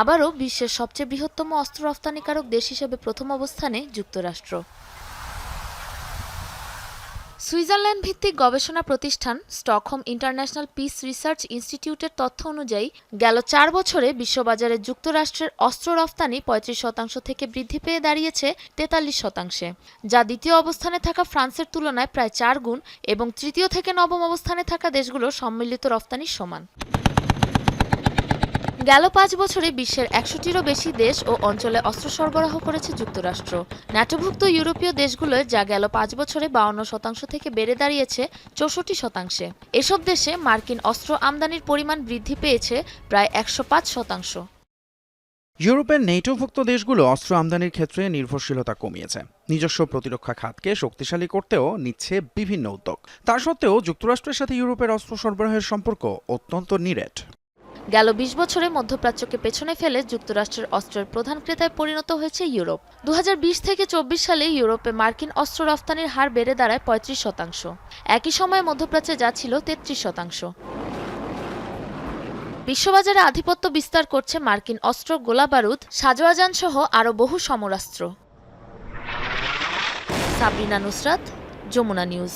আবারও বিশ্বের সবচেয়ে বৃহত্তম অস্ত্র রফতানিকারক দেশ হিসেবে প্রথম অবস্থানে যুক্তরাষ্ট্র। সুইজারল্যান্ড ভিত্তিক গবেষণা প্রতিষ্ঠান স্টকহোম ইন্টারন্যাশনাল পিস রিসার্চ ইনস্টিটিউটের তথ্য অনুযায়ী, গেল চার বছরে বিশ্ববাজারে যুক্তরাষ্ট্রের অস্ত্র রফতানি পঁয়ত্রিশ শতাংশ থেকে বৃদ্ধি পেয়ে দাঁড়িয়েছে তেতাল্লিশ শতাংশে, যা দ্বিতীয় অবস্থানে থাকা ফ্রান্সের তুলনায় প্রায় চার গুণ এবং তৃতীয় থেকে নবম অবস্থানে থাকা দেশগুলোর সম্মিলিত রফতানির সমান। গেল পাঁচ বছরে বিশ্বের একশোটিরও বেশি দেশ ও অঞ্চলে অস্ত্র সরবরাহ করেছে যুক্তরাষ্ট্র। ন্যাটোভুক্ত ইউরোপীয় দেশগুলোয় যা গেল পাঁচ বছরে বাউন্ন শতাংশ থেকে বেড়ে দাঁড়িয়েছে চৌষট্টি শতাংশে। এসব দেশে মার্কিন অস্ত্র আমদানির পরিমাণ বৃদ্ধি পেয়েছে প্রায় একশো পাঁচ শতাংশ। ইউরোপের নেটোভুক্ত দেশগুলো অস্ত্র আমদানির ক্ষেত্রে নির্ভরশীলতা কমিয়েছে। নিজস্ব প্রতিরক্ষা খাতকে শক্তিশালী করতেও নিচ্ছে বিভিন্ন উদ্যোগ। তা সত্ত্বেও যুক্তরাষ্ট্রের সাথে ইউরোপের অস্ত্র সরবরাহের সম্পর্ক অত্যন্ত নিরেট। গেল বিশ বছরে মধ্যপ্রাচ্যকে পেছনে ফেলে যুক্তরাষ্ট্রের অস্ত্রের প্রধান ক্রেতায় পরিণত হয়েছে ইউরোপ। দু হাজার বিশ থেকে চব্বিশ সালে ইউরোপে মার্কিন অস্ত্র রফতানির হার বেড়ে দাঁড়ায় পঁয়ত্রিশ শতাংশ। একই সময়ে মধ্যপ্রাচ্যে যা ছিল তেত্রিশ শতাংশ। বিশ্ববাজারে আধিপত্য বিস্তার করছে মার্কিন অস্ত্র গোলাবারুদ সাজোয়াজান সহ আরও বহু সমরাস্ত্র। সাবরিনা নুসরাত, যমুনা নিউজ।